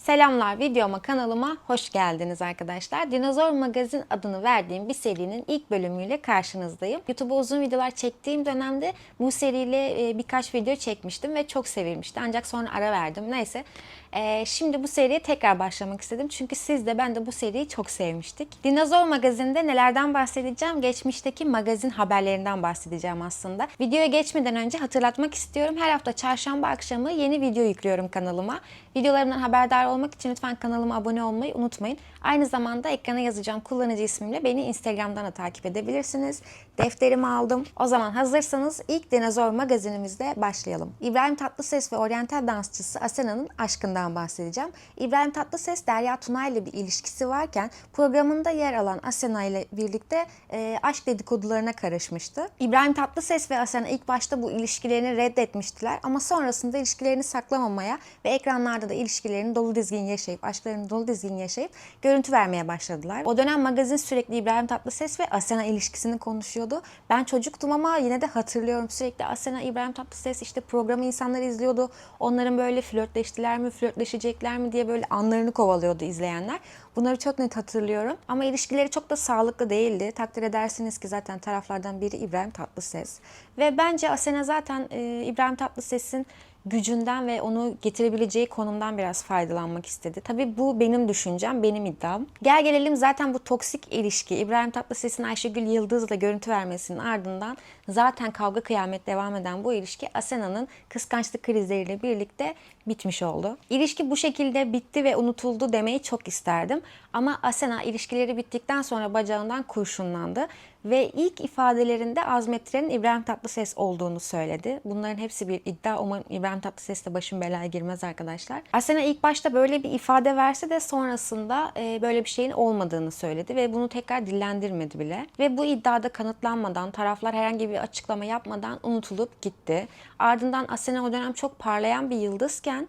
Selamlar videoma kanalıma hoş geldiniz arkadaşlar. Dinozor Magazin adını verdiğim bir serinin ilk bölümüyle karşınızdayım. YouTube'a uzun videolar çektiğim dönemde bu seriyle birkaç video çekmiştim ve çok sevilmişti. Ancak sonra ara verdim. Neyse. E, Şimdi bu seriye tekrar başlamak istedim. Çünkü siz de ben de bu seriyi çok sevmiştik. Dinozor Magazin'de nelerden bahsedeceğim? Geçmişteki magazin haberlerinden bahsedeceğim aslında. Videoya geçmeden önce hatırlatmak istiyorum. Her hafta çarşamba akşamı yeni video yüklüyorum kanalıma. Videolarımdan haberdar olmak için lütfen kanalıma abone olmayı unutmayın. Aynı zamanda ekrana yazacağım kullanıcı ismimle beni Instagram'dan da takip edebilirsiniz. Defterimi aldım. O zaman hazırsanız ilk Dinozor magazinimizde başlayalım. İbrahim Tatlıses ve oryantal dansçısı Asena'nın aşkından bahsedeceğim. İbrahim Tatlıses Derya Tunay ile bir ilişkisi varken programında yer alan Asena ile birlikte e, aşk dedikodularına karışmıştı. İbrahim Tatlıses ve Asena ilk başta bu ilişkilerini reddetmiştiler ama sonrasında ilişkilerini saklamamaya ve ekranlarda da ilişkilerini dolu dizgin yaşayıp, aşklarını dolu dizgin yaşayıp görüntü vermeye başladılar. O dönem magazin sürekli İbrahim Tatlıses ve Asena ilişkisini konuşuyordu. Ben çocuktum ama yine de hatırlıyorum sürekli Asena, İbrahim Tatlıses işte programı insanlar izliyordu. Onların böyle flörtleştiler mi, flörtleşecekler mi diye böyle anlarını kovalıyordu izleyenler. Bunları çok net hatırlıyorum. Ama ilişkileri çok da sağlıklı değildi. Takdir edersiniz ki zaten taraflardan biri İbrahim Tatlıses. Ve bence Asena zaten e, İbrahim Tatlıses'in gücünden ve onu getirebileceği konumdan biraz faydalanmak istedi. Tabii bu benim düşüncem, benim iddiam. Gel gelelim zaten bu toksik ilişki İbrahim Tatlıses'in Ayşegül Yıldız'la görüntü vermesinin ardından zaten kavga kıyamet devam eden bu ilişki Asena'nın kıskançlık krizleriyle birlikte bitmiş oldu. İlişki bu şekilde bitti ve unutuldu demeyi çok isterdim. Ama Asena ilişkileri bittikten sonra bacağından kurşunlandı ve ilk ifadelerinde azmettirenin İbrahim Tatlıses olduğunu söyledi. Bunların hepsi bir iddia. Umarım İbrahim Tatlıses de başım belaya girmez arkadaşlar. Asena ilk başta böyle bir ifade verse de sonrasında e, böyle bir şeyin olmadığını söyledi ve bunu tekrar dillendirmedi bile. Ve bu iddiada kanıtlanmadan, taraflar herhangi bir açıklama yapmadan unutulup gitti. Ardından Asena o dönem çok parlayan bir yıldızken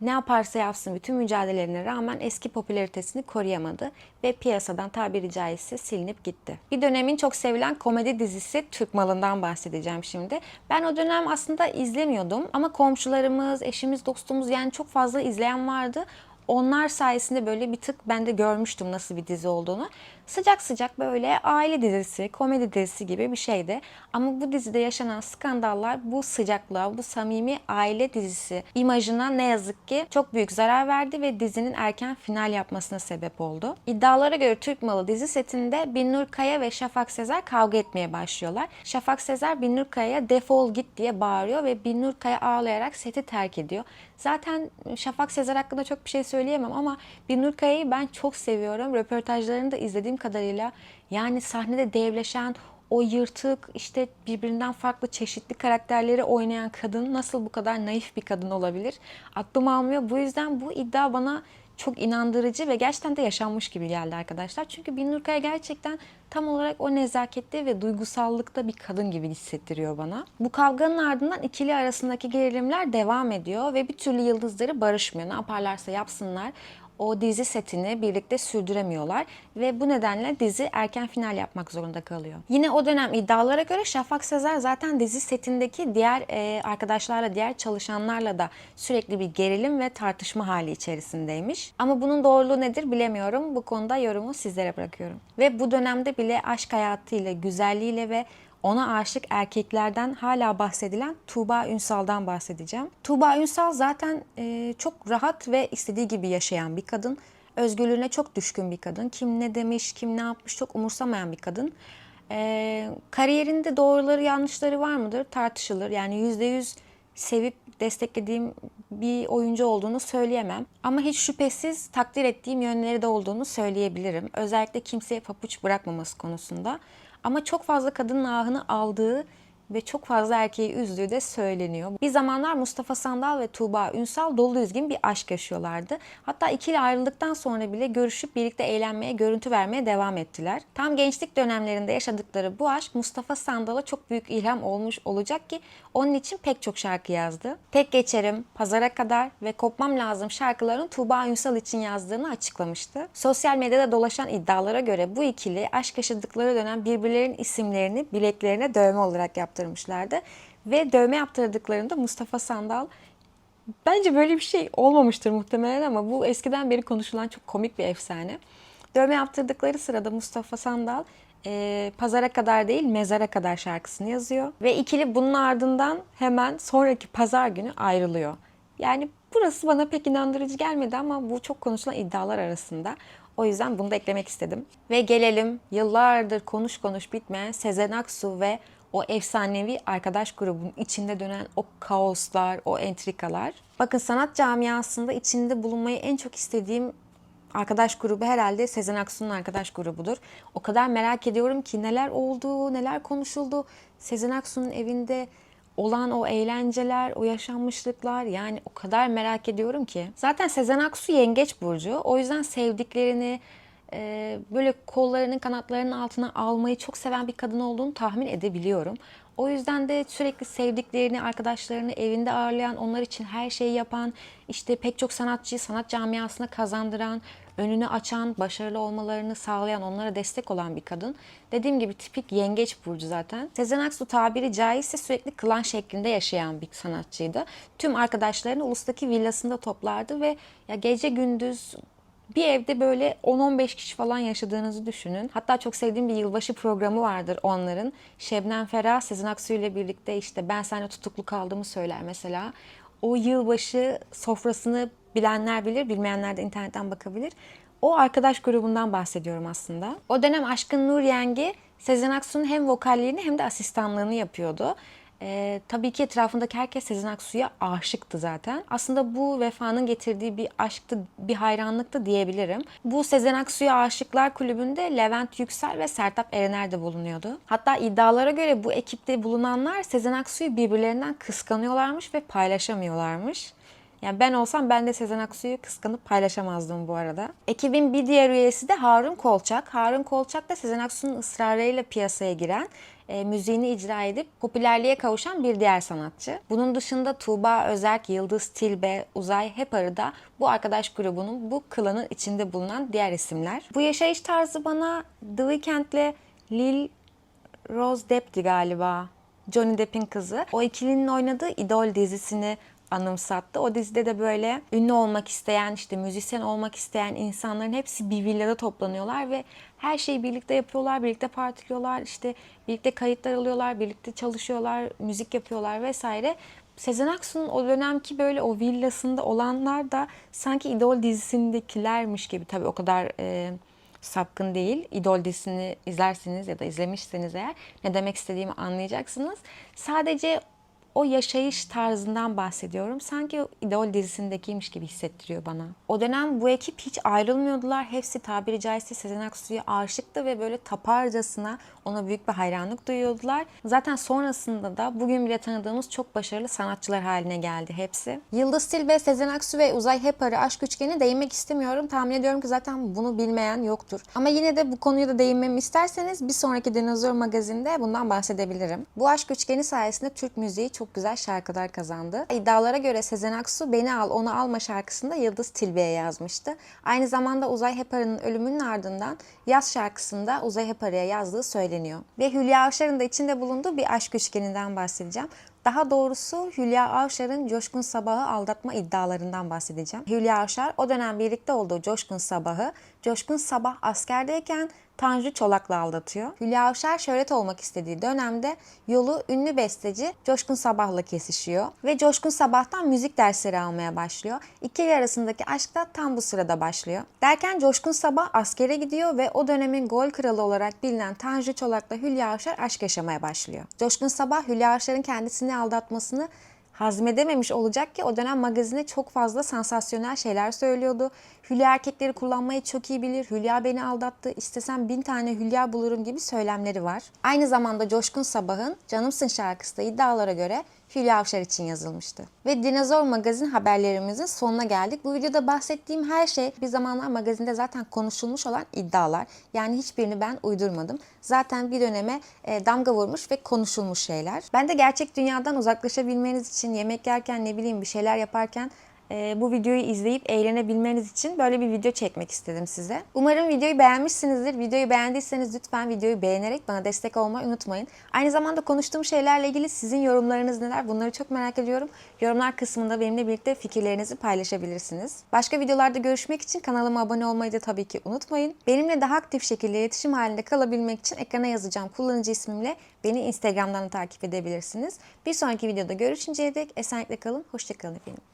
ne yaparsa yapsın bütün mücadelelerine rağmen eski popülaritesini koruyamadı ve piyasadan tabiri caizse silinip gitti. Bir dönemin çok sevilen komedi dizisi Türk Malı'ndan bahsedeceğim şimdi. Ben o dönem aslında izlemiyordum ama komşularımız, eşimiz, dostumuz yani çok fazla izleyen vardı. Onlar sayesinde böyle bir tık ben de görmüştüm nasıl bir dizi olduğunu. Sıcak sıcak böyle aile dizisi, komedi dizisi gibi bir şeydi. Ama bu dizide yaşanan skandallar bu sıcaklığa, bu samimi aile dizisi imajına ne yazık ki çok büyük zarar verdi ve dizinin erken final yapmasına sebep oldu. İddialara göre Türk Malı dizi setinde Binnur Kaya ve Şafak Sezer kavga etmeye başlıyorlar. Şafak Sezer Binnur Kaya'ya defol git diye bağırıyor ve Binnur Kaya ağlayarak seti terk ediyor. Zaten Şafak Sezer hakkında çok bir şey söyleyemem ama Binnur Kaya'yı ben çok seviyorum. Röportajlarını da izlediğim kadarıyla yani sahnede devleşen o yırtık işte birbirinden farklı çeşitli karakterleri oynayan kadın nasıl bu kadar naif bir kadın olabilir? Aklım almıyor. Bu yüzden bu iddia bana çok inandırıcı ve gerçekten de yaşanmış gibi geldi arkadaşlar. Çünkü Binnur Kaya gerçekten tam olarak o nezakette ve duygusallıkta bir kadın gibi hissettiriyor bana. Bu kavganın ardından ikili arasındaki gerilimler devam ediyor ve bir türlü yıldızları barışmıyor. Ne yaparlarsa yapsınlar o dizi setini birlikte sürdüremiyorlar ve bu nedenle dizi erken final yapmak zorunda kalıyor. Yine o dönem iddialara göre Şafak Sezer zaten dizi setindeki diğer e, arkadaşlarla, diğer çalışanlarla da sürekli bir gerilim ve tartışma hali içerisindeymiş. Ama bunun doğruluğu nedir bilemiyorum. Bu konuda yorumu sizlere bırakıyorum. Ve bu dönemde bile aşk hayatıyla, güzelliğiyle ve ona aşık erkeklerden hala bahsedilen Tuğba Ünsal'dan bahsedeceğim. Tuğba Ünsal zaten e, çok rahat ve istediği gibi yaşayan bir kadın. Özgürlüğüne çok düşkün bir kadın. Kim ne demiş, kim ne yapmış çok umursamayan bir kadın. E, kariyerinde doğruları yanlışları var mıdır tartışılır. Yani %100 sevip desteklediğim bir oyuncu olduğunu söyleyemem. Ama hiç şüphesiz takdir ettiğim yönleri de olduğunu söyleyebilirim. Özellikle kimseye papuç bırakmaması konusunda. Ama çok fazla kadının ahını aldığı ve çok fazla erkeği üzdüğü de söyleniyor. Bir zamanlar Mustafa Sandal ve Tuğba Ünsal dolu düzgün bir aşk yaşıyorlardı. Hatta ikili ayrıldıktan sonra bile görüşüp birlikte eğlenmeye, görüntü vermeye devam ettiler. Tam gençlik dönemlerinde yaşadıkları bu aşk Mustafa Sandal'a çok büyük ilham olmuş olacak ki onun için pek çok şarkı yazdı. Tek Geçerim, Pazara Kadar ve Kopmam Lazım şarkılarını Tuğba Ünsal için yazdığını açıklamıştı. Sosyal medyada dolaşan iddialara göre bu ikili aşk yaşadıkları dönem birbirlerinin isimlerini bileklerine dövme olarak yaptırmışlardı. Ve dövme yaptırdıklarında Mustafa Sandal Bence böyle bir şey olmamıştır muhtemelen ama bu eskiden beri konuşulan çok komik bir efsane. Dövme yaptırdıkları sırada Mustafa Sandal e, Pazara Kadar değil Mezara Kadar şarkısını yazıyor. Ve ikili bunun ardından hemen sonraki pazar günü ayrılıyor. Yani burası bana pek inandırıcı gelmedi ama bu çok konuşulan iddialar arasında. O yüzden bunu da eklemek istedim. Ve gelelim yıllardır konuş konuş bitmeyen Sezen Aksu ve o efsanevi arkadaş grubunun içinde dönen o kaoslar, o entrikalar. Bakın sanat camiasında içinde bulunmayı en çok istediğim arkadaş grubu herhalde Sezen Aksu'nun arkadaş grubudur. O kadar merak ediyorum ki neler oldu, neler konuşuldu. Sezen Aksu'nun evinde olan o eğlenceler, o yaşanmışlıklar yani o kadar merak ediyorum ki. Zaten Sezen Aksu yengeç burcu. O yüzden sevdiklerini e, böyle kollarının kanatlarının altına almayı çok seven bir kadın olduğunu tahmin edebiliyorum. O yüzden de sürekli sevdiklerini, arkadaşlarını evinde ağırlayan, onlar için her şeyi yapan, işte pek çok sanatçıyı sanat camiasına kazandıran, önünü açan, başarılı olmalarını sağlayan, onlara destek olan bir kadın. Dediğim gibi tipik yengeç burcu zaten. Sezen Aksu tabiri caizse sürekli klan şeklinde yaşayan bir sanatçıydı. Tüm arkadaşlarını ulustaki villasında toplardı ve ya gece gündüz bir evde böyle 10-15 kişi falan yaşadığınızı düşünün. Hatta çok sevdiğim bir yılbaşı programı vardır onların. Şebnem Ferah, Sezen Aksu ile birlikte işte ben seninle tutuklu kaldığımı söyler mesela. O yılbaşı sofrasını bilenler bilir, bilmeyenler de internetten bakabilir. O arkadaş grubundan bahsediyorum aslında. O dönem Aşkın Nur Yengi Sezen Aksu'nun hem vokalliğini hem de asistanlığını yapıyordu. Ee, tabii ki etrafındaki herkes Sezen Aksu'ya aşıktı zaten. Aslında bu vefanın getirdiği bir aşktı, bir hayranlıktı diyebilirim. Bu Sezen Aksu'ya Aşıklar Kulübü'nde Levent Yüksel ve Sertap Erener de bulunuyordu. Hatta iddialara göre bu ekipte bulunanlar Sezen Aksu'yu birbirlerinden kıskanıyorlarmış ve paylaşamıyorlarmış. Yani ben olsam ben de Sezen Aksu'yu kıskanıp paylaşamazdım bu arada. Ekibin bir diğer üyesi de Harun Kolçak. Harun Kolçak da Sezen Aksu'nun ısrarıyla piyasaya giren, e, müziğini icra edip popülerliğe kavuşan bir diğer sanatçı. Bunun dışında Tuğba Özerk, Yıldız Tilbe, Uzay Heparı da bu arkadaş grubunun bu klanın içinde bulunan diğer isimler. Bu yaşayış tarzı bana The Weeknd'le Lil Rose Depp'ti galiba. Johnny Depp'in kızı. O ikilinin oynadığı İdol dizisini anımsattı. O dizide de böyle ünlü olmak isteyen, işte müzisyen olmak isteyen insanların hepsi bir villada toplanıyorlar ve her şeyi birlikte yapıyorlar, birlikte partiliyorlar, işte birlikte kayıtlar alıyorlar, birlikte çalışıyorlar, müzik yapıyorlar vesaire. Sezen Aksu'nun o dönemki böyle o villasında olanlar da sanki İdol dizisindekilermiş gibi tabii o kadar e, sapkın değil. İdol dizisini izlersiniz ya da izlemişseniz eğer ne demek istediğimi anlayacaksınız. Sadece o yaşayış tarzından bahsediyorum. Sanki o İdol dizisindekiymiş gibi hissettiriyor bana. O dönem bu ekip hiç ayrılmıyordular. Hepsi tabiri caizse Sezen Aksu'ya aşıktı ve böyle taparcasına ona büyük bir hayranlık duyuyordular. Zaten sonrasında da bugün bile tanıdığımız çok başarılı sanatçılar haline geldi hepsi. Yıldız Tilbe, Sezen Aksu ve Uzay Heparı aşk üçgeni değinmek istemiyorum. Tahmin ediyorum ki zaten bunu bilmeyen yoktur. Ama yine de bu konuya da değinmemi isterseniz bir sonraki Dinozor magazinde bundan bahsedebilirim. Bu aşk üçgeni sayesinde Türk müziği çok güzel şarkılar kazandı. İddialara göre Sezen Aksu Beni Al Onu Alma şarkısında Yıldız Tilbe'ye yazmıştı. Aynı zamanda Uzay Heparı'nın ölümünün ardından Yaz şarkısında Uzay Heparı'ya yazdığı söyleniyor. Ve Hülya Avşar'ın da içinde bulunduğu bir aşk üçgeninden bahsedeceğim. Daha doğrusu Hülya Avşar'ın Coşkun Sabah'ı aldatma iddialarından bahsedeceğim. Hülya Avşar o dönem birlikte olduğu Coşkun Sabah'ı Coşkun Sabah askerdeyken Tanju Çolak'la aldatıyor. Hülya Avşar şöhret olmak istediği dönemde yolu ünlü besteci Coşkun Sabah'la kesişiyor ve Coşkun Sabah'tan müzik dersleri almaya başlıyor. İkili arasındaki aşk da tam bu sırada başlıyor. Derken Coşkun Sabah askere gidiyor ve o dönemin gol kralı olarak bilinen Tanju Çolak'la Hülya Avşar aşk yaşamaya başlıyor. Coşkun Sabah Hülya Avşar'ın kendisini aldatmasını hazmedememiş olacak ki o dönem magazine çok fazla sansasyonel şeyler söylüyordu. Hülya erkekleri kullanmayı çok iyi bilir. Hülya beni aldattı. İstesem bin tane Hülya bulurum gibi söylemleri var. Aynı zamanda Coşkun Sabah'ın Canımsın şarkısı da iddialara göre Hülya Avşar için yazılmıştı. Ve Dinozor Magazin haberlerimizin sonuna geldik. Bu videoda bahsettiğim her şey bir zamanlar magazinde zaten konuşulmuş olan iddialar. Yani hiçbirini ben uydurmadım. Zaten bir döneme e, damga vurmuş ve konuşulmuş şeyler. Ben de gerçek dünyadan uzaklaşabilmeniz için yemek yerken ne bileyim bir şeyler yaparken e, bu videoyu izleyip eğlenebilmeniz için böyle bir video çekmek istedim size. Umarım videoyu beğenmişsinizdir. Videoyu beğendiyseniz lütfen videoyu beğenerek bana destek olmayı unutmayın. Aynı zamanda konuştuğum şeylerle ilgili sizin yorumlarınız neler? Bunları çok merak ediyorum. Yorumlar kısmında benimle birlikte fikirlerinizi paylaşabilirsiniz. Başka videolarda görüşmek için kanalıma abone olmayı da tabii ki unutmayın. Benimle daha aktif şekilde iletişim halinde kalabilmek için ekrana yazacağım kullanıcı ismimle beni Instagram'dan da takip edebilirsiniz. Bir sonraki videoda görüşünceye dek esenlikle kalın, hoşçakalın efendim.